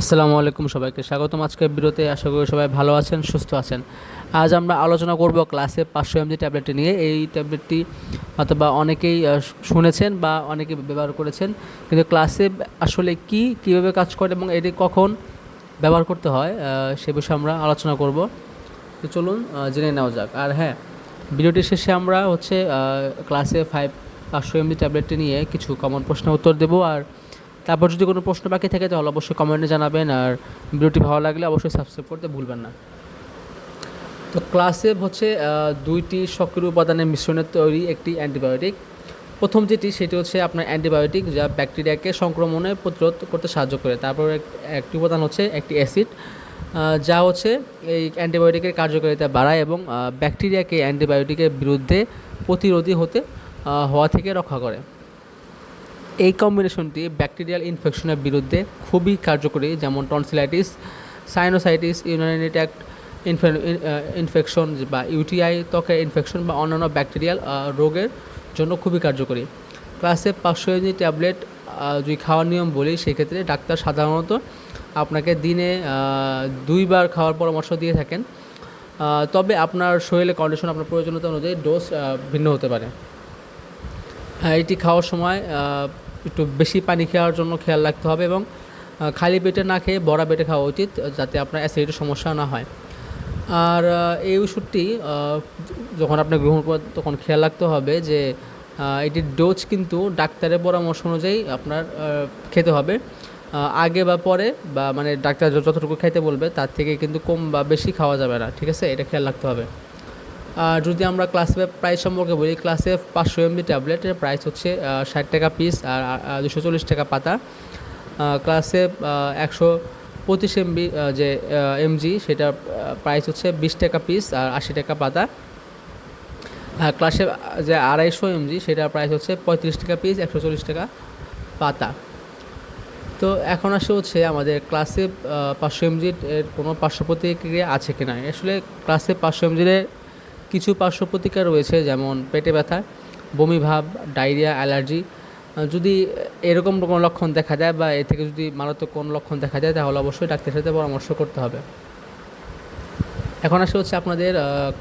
আসসালামু আলাইকুম সবাইকে। স্বাগতম আজকের বিরতে আশা করি সবাই ভালো আছেন, সুস্থ আছেন। আজ আমরা আলোচনা করব ক্লাসে পাঁচশো এমজি ট্যাবলেটটি নিয়ে। এই ট্যাবলেটটি অথবা অনেকেই শুনেছেন বা অনেকে ব্যবহার করেছেন। কিন্তু ক্লাসে আসলে কি, কীভাবে কাজ করে এবং এটি কখন ব্যবহার করতে হয় সে বিষয়ে আমরা আলোচনা করব। তো চলুন জেনে নেওয়া যাক। আর হ্যাঁ ভিডিওটির শেষে আমরা হচ্ছে ক্লাসে ফাইভ পাঁচশো এমজি ট্যাবলেটটি নিয়ে কিছু কমন প্রশ্নের উত্তর দেবো। আর তারপর যদি কোনো প্রশ্ন বাকি থাকে, তাহলে অবশ্যই কমেন্টে জানাবেন আর ভিডিওটি ভালো লাগলে অবশ্যই সাবস্ক্রাইব করতে ভুলবেন না। তো ক্লাসে হচ্ছে দুইটি সক্রিয় উপাদানের মিশ্রণের তৈরি একটি অ্যান্টিবায়োটিক প্রথম যেটি, সেটি হচ্ছে আপনার অ্যান্টিবায়োটিক যা ব্যাকটেরিয়াকে সংক্রমণে প্রতিরোধ করতে সাহায্য করে। তারপর একটি উপাদান হচ্ছে একটি অ্যাসিড যা হচ্ছে এই অ্যান্টিবায়োটিকের কার্যকারিতা বাড়ায় এবং ব্যাকটেরিয়াকে অ্যান্টিবায়োটিকের বিরুদ্ধে প্রতিরোধী হতে হওয়া থেকে রক্ষা করে। এই কম্বিনেশনটি ব্যাকটেরিয়াল ইনফেকশনের বিরুদ্ধে খুবই কার্যকরী, যেমন tonsillitis sinusitis urinary tract infection বা ইউটিআই ত্বকের ইনফেকশন বা অন্যান্য ব্যাকটেরিয়াল রোগের জন্য খুবই কার্যকরী। ক্লাসে পাঁচশো এমজি ট্যাবলেট যদি খাওয়ার নিয়ম বলি, সেক্ষেত্রে ডাক্তার সাধারণত আপনাকে দিনে দুইবার খাওয়ার পরামর্শ দিয়ে থাকেন। তবে আপনার শরীরের কন্ডিশন আপনার প্রয়োজনীয়তা অনুযায়ী ডোজ ভিন্ন হতে পারে। এটি খাওয়ার সময় একটু বেশি পানি খাওয়ার জন্য খেয়াল রাখতে হবে এবং খালি পেটে না খেয়ে বড়া পেটে খাওয়া উচিত, যাতে আপনার অ্যাসিডিটির সমস্যা না হয়। আর এই ওষুধটি যখন আপনি গ্রহণ করেন তখন খেয়াল রাখতে হবে যে এটির ডোজ কিন্তু ডাক্তারের পরামর্শ অনুযায়ী আপনার খেতে হবে। আগে বা পরে বা মানে ডাক্তার যতটুকু খাইতে বলবে, তার থেকে কিন্তু কম বা বেশি খাওয়া যাবে না, ঠিক আছে? এটা খেয়াল রাখতে হবে। যদি আমরা ক্লাস প্রাইস সম্পর্কে বলি ক্লাস পাঁচশো এমবি ট্যাবলেটের প্রাইস হচ্ছে ষাট টাকা পিস আর দুশো চল্লিশ টাকা পাতা। ক্লাস একশো পঁচিশ এমবি যে এমজি সেটার প্রাইস হচ্ছে বিশ টাকা পিস আর আশি টাকা পাতা। ক্লাসে যে আড়াইশো এমজি সেটার প্রাইস হচ্ছে পঁয়ত্রিশ টাকা পিস একশো চল্লিশ টাকা পাতা। তো এখন আসে হচ্ছে আমাদের ক্লাসে পাঁচশো এমজির কোনো পার্শ্ব প্রতিক্রিয়া আছে কি কিনা? আসলে ক্লাসে পাঁচশো এমজির কিছু পার্শ্ব প্রতিক্রিয়া রয়েছে, যেমন পেটে ব্যথা, বমি ভাব, ডায়রিয়া, অ্যালার্জি। যদি এরকম কোনো লক্ষণ দেখা যায় বা এ থেকে যদি মারাত্মক কোনো লক্ষণ দেখা যায় তাহলে অবশ্যই ডাক্তারের সাথে পরামর্শ করতে হবে। এখন আসে হচ্ছে আপনাদের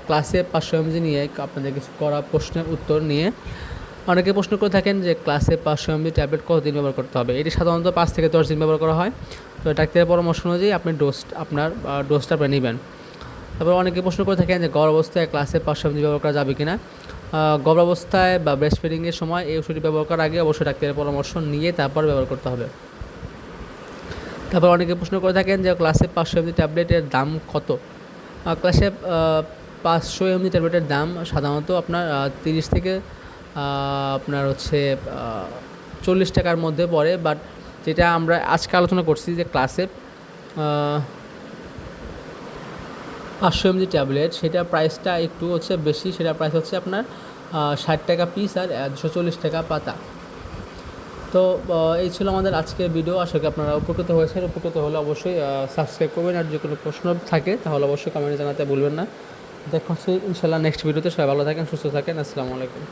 ক্লাসে পাঁচশো এমজি নিয়ে আপনাদের কিছু করা প্রশ্নের উত্তর নিয়ে। অনেকে প্রশ্ন করে থাকেন যে ক্লাসে পাঁচশো এমজি ট্যাবলেট কতদিন ব্যবহার করতে হবে? এটি সাধারণত পাঁচ থেকে দশ দিন ব্যবহার করা হয়। তো ডাক্তারের পরামর্শ অনুযায়ী আপনি ডোজ আপনার ডোজটা আপনি নেবেন। তারপর অনেকে প্রশ্ন করে থাকেন যে গড় অবস্থায় ক্লাসে এমজি ব্যবহার করা যাবে কিনা। গড় অবস্থায় বা ব্রেস্ট ফিডিংয়ের সময় এই ওষুধটি ব্যবহার করার আগে অবশ্যই ডাক্তারের পরামর্শ নিয়ে তারপর ব্যবহার করতে হবে। তারপর অনেকে প্রশ্ন করে থাকেন যে ক্লাসে পাঁচশো এমজি ট্যাবলেটের দাম কত? ক্লাসে পাঁচশো এমজি ট্যাবলেটের দাম সাধারণত আপনার তিরিশ থেকে আপনার হচ্ছে চল্লিশ টাকার মধ্যে পড়ে। বাট যেটা আমরা আজকে আলোচনা করছি যে ক্লাসে পাঁচশো এমজি ট্যাবলেট, সেটা প্রাইসটা একটু হচ্ছে বেশি, সেটা প্রাইস হচ্ছে আপনার ষাট টাকা পিস আর একশো চল্লিশ টাকা পাতা। তো এই ছিল আমাদের আজকের ভিডিও আশা করি আপনারা উপকৃত হয়েছেন। উপকৃত হলে অবশ্যই সাবস্ক্রাইব করবেন আর যে কোনো প্রশ্ন থাকে, তাহলে অবশ্যই কমেন্টে জানাতে ভুলবেন না। দেখা ইনশাল্লাহ নেক্সট ভিডিওতে সবাই ভালো থাকেন, সুস্থ থাকেন। আসসালামু আলাইকুম।